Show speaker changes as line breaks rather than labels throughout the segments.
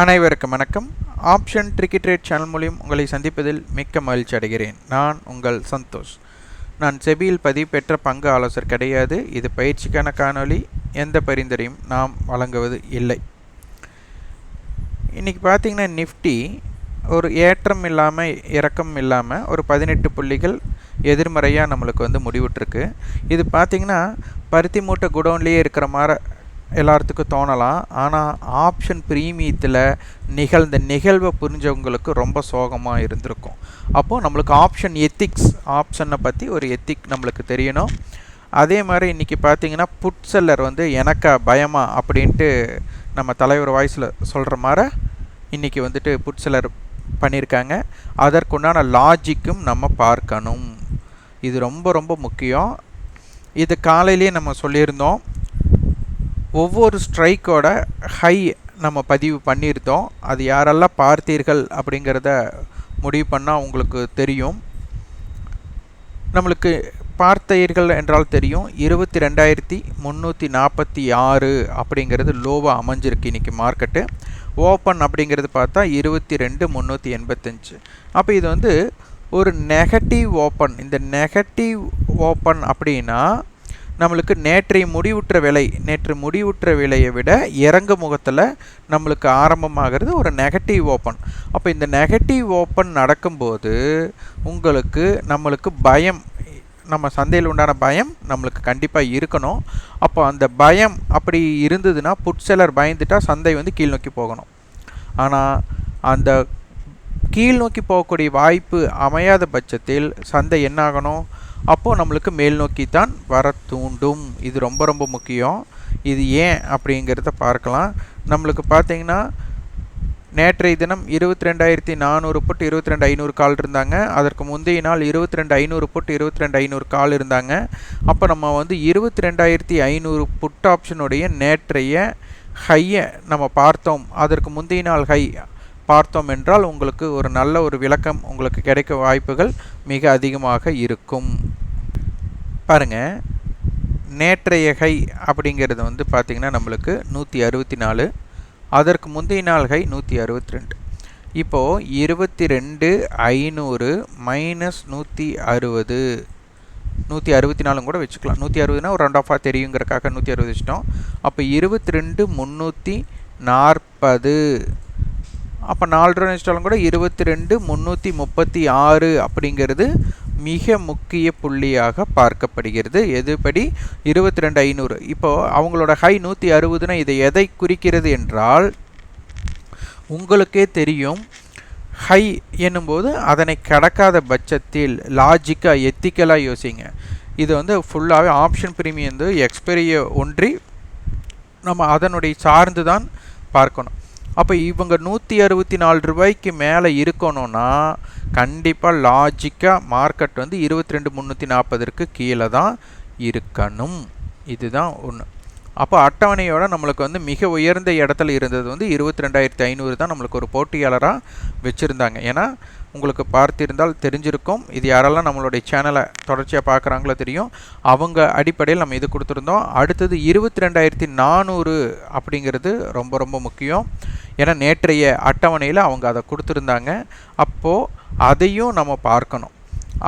அனைவருக்கும் வணக்கம். Option tricky trade channel மூலியம் உங்களை சந்திப்பதில் மிக்க மகிழ்ச்சி அடைகிறேன். நான் உங்கள் சந்தோஷ். நான் செபியில் பதிவு பெற்ற பங்கு ஆலோசர் கிடையாது. இது பயிற்சிக்கான காணொளி. எந்த பரிந்துரையும் நாம் வழங்குவது இல்லை. இன்றைக்கி பார்த்தீங்கன்னா நிஃப்டி ஒரு ஏற்றம் இல்லாமல் இறக்கம் இல்லாமல் ஒரு பதினெட்டு புள்ளிகள் எதிர்மறையாக நம்மளுக்கு வந்து முடிவுட்ருக்கு இது பார்த்திங்கன்னா பருத்தி மூட்டை குடோன்லேயே இருக்கிற மாதிரி எல்லாத்துக்கும் தோணலாம். ஆனால் ஆப்ஷன் ப்ரீமியத்தில் நிகழ்ந்த நிகழ்வை புரிஞ்சவங்களுக்கு ரொம்ப சோகமாக இருந்திருக்கும். அப்போது நம்மளுக்கு ஆப்ஷன் எத்திக்ஸ் ஆப்ஷனை பற்றி ஒரு எத்திக் நம்மளுக்கு தெரியணும். அதே மாதிரி இன்றைக்கி பார்த்தீங்கன்னா புட் செல்லர் வந்து எனக்கா பயமா அப்படின்ட்டு நம்ம தலைவர் வாய்ஸில் சொல்கிற மாதிரி இன்றைக்கி வந்துட்டு புட் செல்லர் பண்ணியிருக்காங்க அதற்குண்டான லாஜிக்கும் நம்ம பார்க்கணும். இது ரொம்ப ரொம்ப முக்கியம். இது காலையிலேயே நம்ம சொல்லியிருந்தோம். ஒவ்வொரு ஸ்ட்ரைக்கோட ஹை நம்ம பதிவு பண்ணியிருந்தோம். அது யாரெல்லாம் பார்த்தீர்கள் அப்படிங்கிறத முடிவு பண்ணால் உங்களுக்கு தெரியும். நம்மளுக்கு பார்த்தீர்கள் என்றால் தெரியும். இருபத்தி ரெண்டாயிரத்தி முந்நூற்றி நாற்பத்தி ஆறு அப்படிங்கிறது லோவாக அமைஞ்சிருக்கு இன்றைக்கி மார்க்கெட்டு. ஓப்பன் அப்படிங்கிறது பார்த்தா இருபத்தி ரெண்டு முந்நூற்றி எண்பத்தஞ்சு. அப்போ இது வந்து ஒரு நெகட்டிவ் ஓப்பன். இந்த நெகட்டிவ் ஓப்பன் அப்படின்னா நம்மளுக்கு நேற்றைய முடிவுற்ற விலை நேற்று முடிவுற்ற விலையை விட இறங்கு முகத்தில் நம்மளுக்கு ஆரம்பமாகிறது ஒரு நெகட்டிவ் ஓப்பன் அப்போ இந்த நெகட்டிவ் ஓப்பன் நடக்கும்போது உங்களுக்கு நம்மளுக்கு பயம் நம்ம சந்தையில் உண்டான பயம் நம்மளுக்கு கண்டிப்பாக இருக்கணும். அப்போ அந்த பயம் அப்படி இருந்ததுன்னா புட் செல்லர் பயந்துட்டால் சந்தை வந்து கீழ் நோக்கி போகணும். ஆனால் அந்த கீழ் நோக்கி போகக்கூடிய வாய்ப்பு அமையாத பட்சத்தில் சந்தை என்னாகணும்? அப்போது நம்மளுக்கு மேல் நோக்கி தான் வர தூண்டும். இது ரொம்ப ரொம்ப முக்கியம். இது ஏன் அப்படிங்கிறத பார்க்கலாம். நம்மளுக்கு பார்த்தீங்கன்னா நேற்றைய தினம் இருபத்தி ரெண்டாயிரத்தி நானூறு புட் இருபத்தி ரெண்டு ஐநூறு கால் இருந்தாங்க. அதற்கு முந்தைய நாள் இருபத்தி ரெண்டு ஐநூறு புட் இருபத்தி ரெண்டு ஐநூறு கால் இருந்தாங்க. அப்போ நம்ம வந்து இருபத்தி ரெண்டாயிரத்தி ஐநூறு புட் ஆப்ஷனுடைய நேற்றைய ஹையை நம்ம பார்த்தோம். அதற்கு முந்தைய நாள் ஹை பார்த்தோம் என்றால் உங்களுக்கு ஒரு நல்ல ஒரு விளக்கம் உங்களுக்கு கிடைக்க வாய்ப்புகள் மிக அதிகமாக இருக்கும். பாருங்கள் நேற்றைய ஹை அப்படிங்கிறது வந்து பார்த்திங்கன்னா நம்மளுக்கு நூற்றி அறுபத்தி நாலு. அதற்கு முந்தைய நாள் ஹை நூற்றி அறுபத்தி ரெண்டு. இப்போது இருபத்தி ரெண்டு ஐநூறு மைனஸ் நூற்றி அறுபது. நூற்றி அறுபத்தி நாலும் கூட வச்சுக்கலாம். நூற்றி அறுபதுனா ஒரு ரெண்ட் ஆஃபாக தெரியுங்கிறக்காக நூற்றி அறுபது வச்சிட்டோம். அப்போ இருபத்தி ரெண்டு முந்நூற்றி நாற்பது. அப்போ நாலு ரூபா கூட இருபத்தி ரெண்டு முந்நூற்றி முப்பத்தி ஆறு அப்படிங்கிறது மிக முக்கிய புள்ளியாக பார்க்கப்படுகிறது. எதுபடி? இருபத்தி ரெண்டு ஐநூறு. இப்போது அவங்களோட ஹை நூற்றி அறுபதுனா இதை எதை குறிக்கிறது என்றால் உங்களுக்கே தெரியும் ஹை என்னும்போது அதனை கடக்காத பட்சத்தில் லாஜிக்காக எத்திக்கலாக யோசிங்க. இது வந்து ஃபுல்லாகவே ஆப்ஷன் ப்ரீமியம் வந்து எக்ஸ்பெரிய ஒன்றி நம்ம அதனுடைய சார்ந்து தான் பார்க்கணும். அப்போ இவங்க நூற்றி அறுபத்தி நாலு ரூபாய்க்கு மேலே இருக்கணும்னா கண்டிப்பாக லாஜிக்காக மார்க்கெட் வந்து இருபத்தி ரெண்டு முந்நூற்றி நாற்பதற்கு கீழே தான் இருக்கணும். இதுதான் ஒன்று அப்போ அட்டவணையோட நம்மளுக்கு வந்து மிக உயர்ந்த இடத்துல இருந்தது வந்து இருபத்தி ரெண்டாயிரத்தி ஐநூறு தான் நம்மளுக்கு ஒரு போட்டியாளராக வச்சுருந்தாங்க. ஏன்னா உங்களுக்கு பார்த்திருந்தால் தெரிஞ்சிருக்கும். இது யாரெல்லாம் நம்மளுடைய சேனலை தொடர்ச்சியாக பார்க்குறாங்களோ தெரியும். அவங்க அடிப்படையில் நம்ம இது கொடுத்துருந்தோம். அடுத்தது இருபத்தி ரெண்டாயிரத்தி நானூறு அப்படிங்கிறது ரொம்ப ரொம்ப முக்கியம். ஏன்னா நேற்றைய அட்டவணையில் அவங்க அதை கொடுத்துருந்தாங்க. அப்போது அதையும் நம்ம பார்க்கணும்.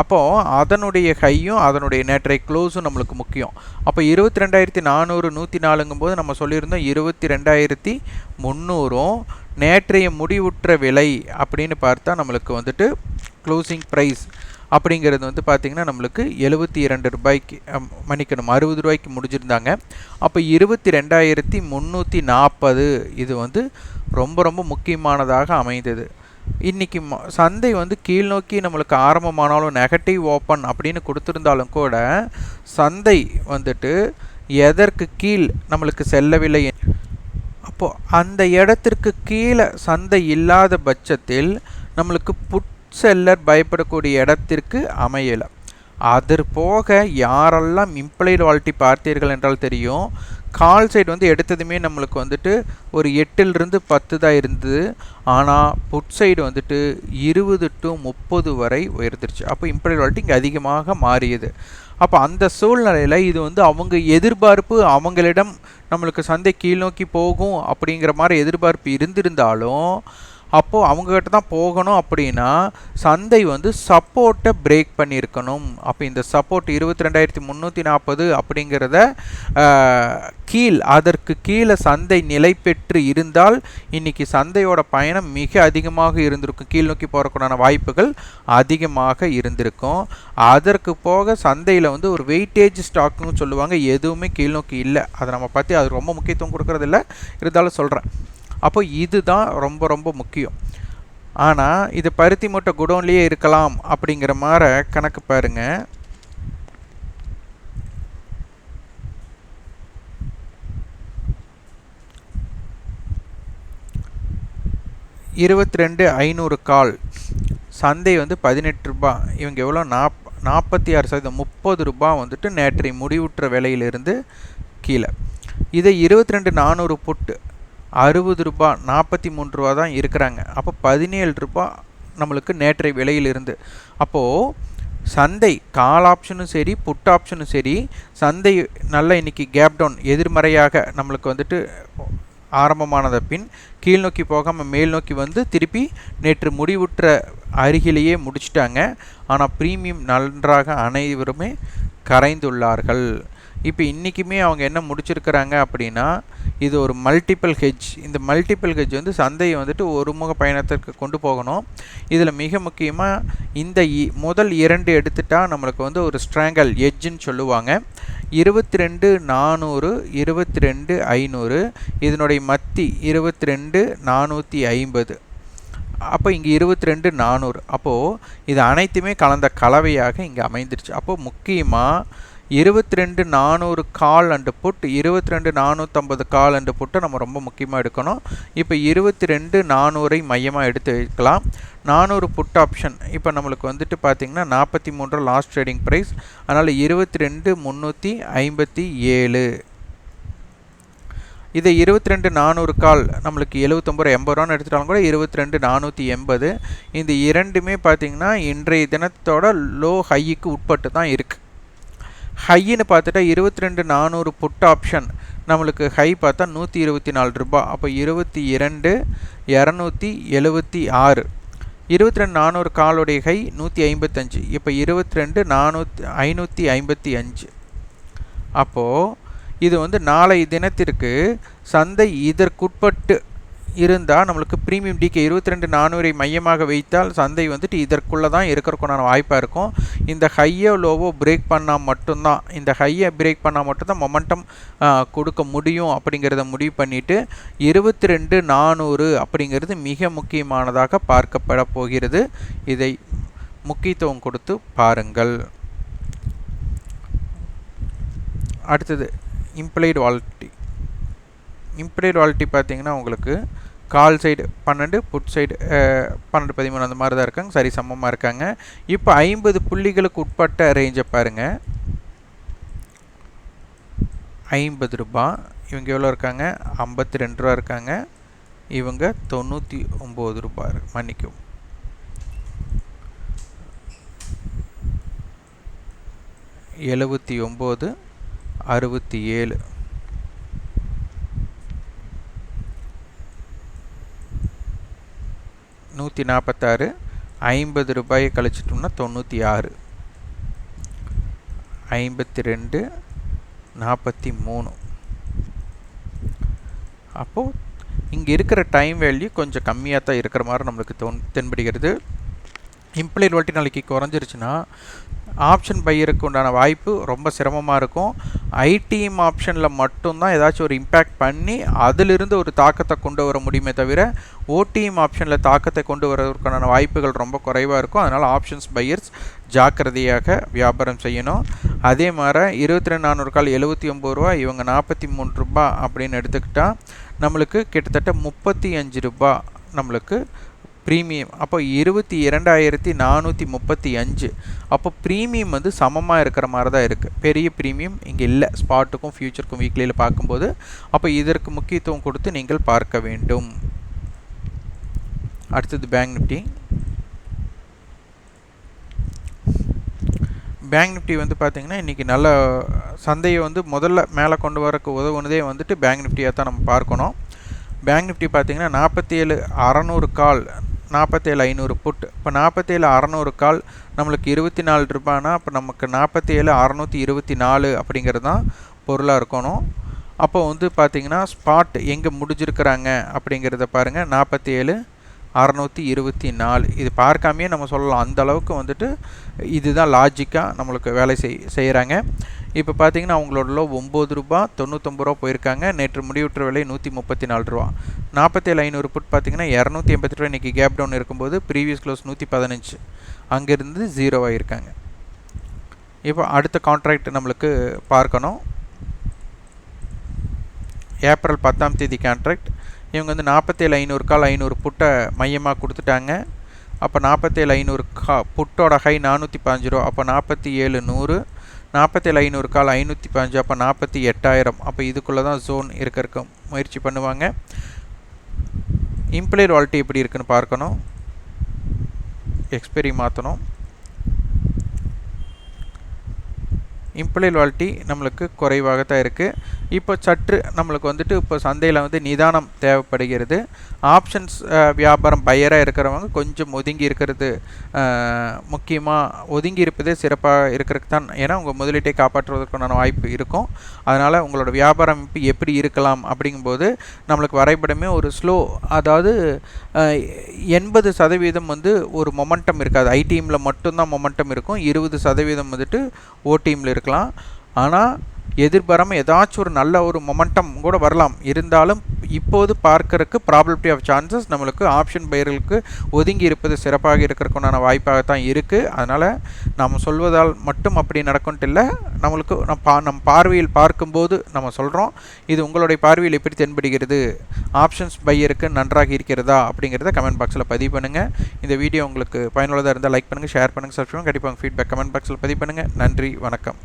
அப்போது அதனுடைய ஹையும் அதனுடைய நேற்றைய க்ளோஸும் நம்மளுக்கு முக்கியம். அப்போ இருபத்தி ரெண்டாயிரத்தி நானூறு நூற்றி நாலுங்கும் போது நம்ம சொல்லியிருந்தோம் இருபத்தி ரெண்டாயிரத்தி முந்நூறும் நேற்றைய முடிவுற்ற விலை அப்படின்னு பார்த்தா நம்மளுக்கு வந்துட்டு க்ளோசிங் ப்ரைஸ் அப்படிங்கிறது வந்து பார்த்திங்கன்னா நம்மளுக்கு எழுபத்தி இரண்டு ரூபாய்க்கு மன்னிக்கணும் அறுபது ரூபாய்க்கு முடிஞ்சிருந்தாங்க. அப்போ இருபத்தி ரெண்டாயிரத்தி முந்நூற்றி நாற்பது இது வந்து ரொம்ப ரொம்ப முக்கியமானதாக அமைந்தது. இன்றைக்கி சந்தை வந்து கீழ் நோக்கி நம்மளுக்கு ஆரம்பமானாலும் நெகட்டிவ் ஓப்பன் அப்படின்னு கொடுத்துருந்தாலும் கூட சந்தை வந்துட்டு எதற்கு கீழ் நம்மளுக்கு செல்லவில்லை அப்போ அந்த இடத்திற்கு கீழே சந்தை இல்லாத பட்சத்தில் நம்மளுக்கு புட் செல்லர் பயப்படக்கூடிய இடத்திற்கு அமையலை. அது போக யாரெல்லாம் இம்ப்ளைடு வால்ட்டி பார்த்தீர்கள் என்றால் தெரியும். கால் சைடு வந்து எடுத்ததுமே நம்மளுக்கு வந்துட்டு ஒரு எட்டிலிருந்து பத்து தான் இருந்தது. ஆனால் புட் சைடு வந்துட்டு இருபது டு முப்பது வரை உயர்ந்துருச்சு. அப்போ இம்ப்ளைடு வால்ட்டி இங்கே அதிகமாக மாறியது. அப்போ அந்த சூழ்நிலையில் இது வந்து அவங்க எதிர்பார்ப்பு அவங்களிடம் நம்மளுக்கு சந்தை கீழ் நோக்கி போகும் அப்படிங்கிற மாதிரி எதிர்பார்ப்பு இருந்திருந்தாலும் அப்போது அவங்கக்கிட்ட தான் போகணும் அப்படின்னா சந்தை வந்து சப்போர்ட்டை பிரேக் பண்ணியிருக்கணும். அப்போ இந்த சப்போர்ட் இருபத்தி ரெண்டாயிரத்தி முந்நூற்றி நாற்பது அப்படிங்கிறத கீழ் அதற்கு கீழே சந்தை நிலை பெற்று இருந்தால் இன்றைக்கி சந்தையோட பயணம் மிக அதிகமாக இருந்திருக்கும். கீழ் நோக்கி போகிறக்குண்டான வாய்ப்புகள் அதிகமாக இருந்திருக்கும். அதற்கு போக சந்தையில் வந்து ஒரு வெயிட்டேஜ் ஸ்டாக்னு சொல்லுவாங்க. எதுவுமே கீழ் நோக்கி இல்லை. அதை நம்ம பற்றி அது ரொம்ப முக்கியத்துவம் கொடுக்குறதில்ல. இருந்தாலும் சொல்கிறேன் அப்போ இதுதான் ரொம்ப ரொம்ப முக்கியம். ஆனால் இது பருத்தி மூட்டை குடோன்லேயே இருக்கலாம் அப்படிங்கிற மாதிரி கணக்கு பாருங்க. இருபத்தி ரெண்டு ஐநூறு கால். சந்தை வந்து பதினெட்டு ரூபா. இவங்க எவ்வளோ? நாப் நாற்பத்தி ஆறு சதவீதம் முப்பது ரூபா வந்துட்டு நேற்றை முடிவுற்ற விலையிலிருந்து கீழே. இதை இருபத்தி ரெண்டு நானூறு புட்டு. அறுபது ரூபா நாற்பத்தி மூன்று ரூபா தான் இருக்கிறாங்க. அப்போ பதினேழு ரூபா நம்மளுக்கு நேற்றைய விலையிலிருந்து. அப்போது சந்தை கால் ஆப்ஷனும் சரி புட் ஆப்ஷனும் சரி சந்தை நல்ல இன்னைக்கு கேப் டவுன் எதிர்மறையாக நம்மளுக்கு வந்துட்டு ஆரம்பமானத பின் கீழ் நோக்கி போகாமல் மேல் நோக்கி வந்து திருப்பி நேற்று முடிவுற்ற அருகிலேயே முடிச்சிட்டாங்க. ஆனால் ப்ரீமியம் நன்றாக அனைவருமே கரைந்துள்ளார்கள். இப்போ இன்றைக்குமே அவங்க என்ன முடிச்சிருக்கிறாங்க அப்படின்னா இது ஒரு மல்டிபிள் ஹெஜ் இந்த மல்டிபிள் ஹெஜ் வந்து சந்தையை வந்துட்டு ஒருமுக பயணத்திற்கு கொண்டு போகணும். இதில் மிக முக்கியமாக இந்த முதல் இரண்டு எடுத்துட்டால் நம்மளுக்கு வந்து ஒரு ஸ்ட்ராங்கல் எட்ஜுன்னு சொல்லுவாங்க. இருபத்தி ரெண்டு நானூறு இருபத்தி ரெண்டு ஐநூறு இதனுடைய மத்தி இருபத்தி ரெண்டு நானூற்றி ஐம்பது. அப்போ இங்கே இருபத்தி ரெண்டு நானூறு. அப்போது இது அனைத்துமே கலந்த கலவையாக இங்கே அமைந்துருச்சு. அப்போது முக்கியமாக இருபத்தி ரெண்டு நானூறு கால் அண்டு புட் இருபத்தி ரெண்டு நானூற்றம்பது கால் அண்டு புட்டை நம்ம ரொம்ப முக்கியமாக எடுக்கணும். இப்போ இருபத்தி ரெண்டு நானூறை மையமாக எடுத்து வைக்கலாம். நானூறு புட் ஆப்ஷன். இப்போ நம்மளுக்கு வந்துட்டு பார்த்திங்கன்னா நாற்பத்தி மூன்று லாஸ்ட் ட்ரேடிங் ப்ரைஸ் அதனால் இருபத்தி ரெண்டு முந்நூற்றி ஐம்பத்தி ஏழு. இதை இருபத்தி ரெண்டு நானூறு கால் நம்மளுக்கு எழுபத்தொம்பது ரூபா எண்பது ரூபான்னு எடுத்துட்டாலும் கூட இருபத்தி ரெண்டு நானூற்றி எண்பது. இந்த இரண்டுமே பார்த்திங்கன்னா இன்றைய தினத்தோட லோ ஹைக்கு உட்பட்டு தான் இருக்குது ஹைன்னு பார்த்துட்டா இருபத்தி ரெண்டு நானூறு புட் ஆப்ஷன் நம்மளுக்கு ஹை பார்த்தா நூற்றி இருபத்தி நாலு ரூபா. அப்போ இருபத்தி இரண்டு இரநூத்தி எழுபத்தி ஆறு. இருபத்தி ரெண்டு நானூறு காலுடைய ஹை நூற்றி ஐம்பத்தஞ்சு. இப்போ இருபத்தி ரெண்டு நானூற்றி ஐநூற்றி ஐம்பத்தி அஞ்சு. அப்போது இது வந்து நாளை தினத்திற்கு சந்தை இதற்குட்பட்டு இருந்தால் நம்மளுக்கு ப்ரீமியம் டிகே இருபத்தி ரெண்டு நானூறை மையமாக வைத்தால் சந்தை வந்துட்டு இதற்குள்ளே தான் இருக்கிறக்குண்டான வாய்ப்பாக இருக்கும். இந்த ஹையோ லோவோ பிரேக் பண்ணால் மட்டும்தான். இந்த ஹையை பிரேக் பண்ணால் மட்டும்தான் மொமெண்டம் கொடுக்க முடியும் அப்படிங்கிறத முடிவு பண்ணிவிட்டு இருபத்தி ரெண்டு நானூறு அப்படிங்கிறது மிக முக்கியமானதாக பார்க்கப்பட போகிறது. இதை முக்கியத்துவம் கொடுத்து பாருங்கள். அடுத்தது இம்ப்ளைடு வாலிட்டி இம்ப்ளைடு வாலிட்டி பார்த்தீங்கன்னா உங்களுக்கு கால் சைடு பன்னெண்டு புட் சைடு பன்னெண்டு பதிமூணு அந்த மாதிரி தான் இருக்காங்க. சரி சமமாக இருக்காங்க. இப்போ ஐம்பது புள்ளிகளுக்கு உட்பட்ட ரேஞ்சை பாருங்கள் ஐம்பது ரூபா. இவங்க எவ்வளோ இருக்காங்க? ஐம்பத்தி ரெண்டு ரூபா இருக்காங்க. இவங்க தொண்ணூற்றி ஒம்பது ரூபாய் மன்னிக்கும் எழுபத்தி ஒம்பது அறுபத்தி ஏழு. நூற்றி நாற்பத்தாறு ஐம்பது ரூபாயை கழிச்சிட்டோம்னா தொண்ணூற்றி ஆறு ஐம்பத்தி ரெண்டு நாற்பத்தி மூணு அப்போது இங்கே இருக்கிற டைம் வேல்யூ கொஞ்சம் கம்மியாக தான் இருக்கிற மாதிரி நம்மளுக்கு தோன் தென்படுகிறது. இம்ப்ளைட் வால்ட்டி நாளைக்கு குறைஞ்சிருச்சுன்னா ஆப்ஷன் பையருக்கு உண்டான வாய்ப்பு ரொம்ப சிரமமாக இருக்கும். ஐடிஎம் ஆப்ஷனில் மட்டும்தான் ஏதாச்சும் ஒரு இம்பேக்ட் பண்ணி அதிலிருந்து ஒரு தாக்கத்தை கொண்டு வர முடியுமே தவிர ஓடிஎம் ஆப்ஷனில் தாக்கத்தை கொண்டு வரதுக்கான வாய்ப்புகள் ரொம்ப குறைவாக இருக்கும். அதனால் ஆப்ஷன்ஸ் பையர்ஸ் ஜாக்கிரதையாக வியாபாரம் செய்யணும். அதே மாதிரி இருபத்தி ரெண்டு நானூறு கால் எழுபத்தி ஒம்பது ரூபா இவங்க நாற்பத்தி மூணு ரூபா அப்படின்னு எடுத்துக்கிட்டால் நம்மளுக்கு கிட்டத்தட்ட முப்பத்தி அஞ்சு ரூபா நம்மளுக்கு ப்ரீமியம். அப்போ இருபத்தி இரண்டாயிரத்தி நானூற்றி முப்பத்தி அஞ்சு. அப்போ ப்ரீமியம் வந்து சமமாக இருக்கிற மாதிரி தான் இருக்குது பெரிய ப்ரீமியம் இங்கே இல்லை. ஸ்பாட்டுக்கும் ஃப்யூச்சருக்கும் வீக்லியில் பார்க்கும்போது அப்போ இதற்கு முக்கியத்துவம் கொடுத்து நீங்கள் பார்க்க வேண்டும். அடுத்தது பேங்க் நிஃப்டி. பேங்க் நிஃப்டி வந்து பார்த்திங்கன்னா இன்றைக்கி நல்ல சந்தையை வந்து முதல்ல மேலே கொண்டு வரக்கு உதவுனதே வந்துட்டு பேங்க் நிஃப்டியாக தான் நம்ம பார்க்கணும். பேங்க் நிஃப்டி பார்த்திங்கன்னா நாற்பத்தி ஏழு அறநூறு கால் நாற்பத்தேழு ஐநூறு புட் இப்போ நாற்பத்தேழு அறநூறு கால் நம்மளுக்கு இருபத்தி நாலு ரூபானா இப்போ நமக்கு நாற்பத்தி ஏழு அறநூற்றி இருபத்தி நாலு அப்படிங்கிறது தான் பொருளாக இருக்கணும். அப்போ வந்து பார்த்திங்கன்னா ஸ்பாட் எங்கே முடிஞ்சிருக்கிறாங்க அப்படிங்கிறத பாருங்கள் நாற்பத்தி ஏழு அறநூற்றி இருபத்தி நாலு. இது பார்க்காமையே நம்ம சொல்லலாம். அந்த அளவுக்கு வந்துட்டு இதுதான் லாஜிக்காக நம்மளுக்கு வேலை செய் செய்கிறாங்க இப்போ பார்த்தீங்கன்னா அவங்களோட லோ ஒம்பது ரூபா தொண்ணூத்தொம்பது ரூபா போயிருக்காங்க. நேற்று முடிவுற்ற விலை நூற்றி முப்பத்தி நாலு ரூபா. நாற்பத்தேழு ஐநூறு புட் பார்த்தீங்கன்னா இரநூத்தி எண்பத்தி ரூபா இன்றைக்கி கேப் டவுன் இருக்கும்போது ப்ரீவியஸ் க்ளோஸ் நூற்றி பதினஞ்சு. அங்கேருந்து ஜீரோவாக இருக்காங்க இப்போ அடுத்த கான்ட்ராக்ட் நம்மளுக்கு பார்க்கணும். ஏப்ரல் பத்தாம் தேதி கான்ட்ராக்ட் இவங்க வந்து நாற்பத்தேழு ஐநூறு கால் ஐநூறு புட்டை மையமாக கொடுத்துட்டாங்க. அப்போ நாற்பத்தேழு ஐநூறு கா புட்டோட ஹை நானூற்றி பாஞ்சு ரூபா அப்போ நாற்பத்தி ஏழு நூறு நாற்பத்தேழு ஐநூறு கால் ஐநூற்றி பாஞ்சு அப்போ நாற்பத்தி எட்டாயிரம் அப்போ இதுக்குள்ளே தான் ஜோன் இருக்கிறக்க முயற்சி பண்ணுவாங்க. இம்ப்ளைட் வாலிட்டி எப்படி இருக்குன்னு பார்க்கணும். எக்ஸ்பெரி மாற்றணும் இம்ப்ளைட் வாலிட்டி நம்மளுக்கு குறைவாக தான் இருக்குது இப்போ சற்று நம்மளுக்கு வந்துட்டு இப்போ சந்தையில் வந்து நிதானம் தேவைப்படுகிறது. ஆப்ஷன்ஸ் வியாபாரம் பையராக இருக்கிறவங்க கொஞ்சம் ஒதுங்கி இருக்கிறது முக்கியமாக ஒதுங்கி இருப்பதே சிறப்பாக இருக்கிறதுக்கு தான். ஏன்னா உங்கள் முதலீட்டை காப்பாற்றுவதற்கான வாய்ப்பு இருக்கும். அதனால் உங்களோட வியாபாரம் இப்போ எப்படி இருக்கலாம் அப்படிங்கும்போது நம்மளுக்கு வரைபடமே ஒரு ஸ்லோ அதாவது எண்பது சதவீதம் வந்து ஒரு மொமெண்டம் இருக்காது. ஐ டீமில் மட்டும்தான் மொமெண்டம் இருக்கும். இருபது சதவீதம் வந்துட்டு ஓ டீமில் இருக்கலாம். ஆனால் எதிர்பாராமல் ஏதாச்சும் ஒரு நல்ல ஒரு மொமெண்டம் கூட வரலாம். இருந்தாலும் இப்போது பார்க்கறதுக்கு ப்ராபபிலிட்டி ஆஃப் சான்சஸ் நம்மளுக்கு ஆப்ஷன் பயிர்களுக்கு ஒதுங்கி இருப்பது சிறப்பாக இருக்கிறதுக்குண்டான வாய்ப்பாக தான் இருக்குது அதனால் நாம் சொல்வதால் மட்டும் அப்படி நடக்கும்ட்டு இல்லை. நம்மளுக்கு நம் பா நம் பார்வையில் பார்க்கும்போது நம்ம சொல்கிறோம் இது உங்களுடைய பார்வையில் எப்படி தென்படுகிறது? ஆப்ஷன்ஸ் பையருக்கு நன்றாக இருக்கிறதா? அப்படிங்கிறத கமெண்ட் பாக்ஸில் பதிவு பண்ணுங்கள் இந்த வீடியோ உங்களுக்கு பயனுள்ளதாக இருந்தால் லைக் பண்ணுங்கள் ஷேர் பண்ணுங்கள் சப்ஸ்கிரைப் கண்டிப்பாக ஃபீட்பேக் கமெண்ட் பாக்ஸில் பதிவு பண்ணுங்கள் நன்றி வணக்கம்.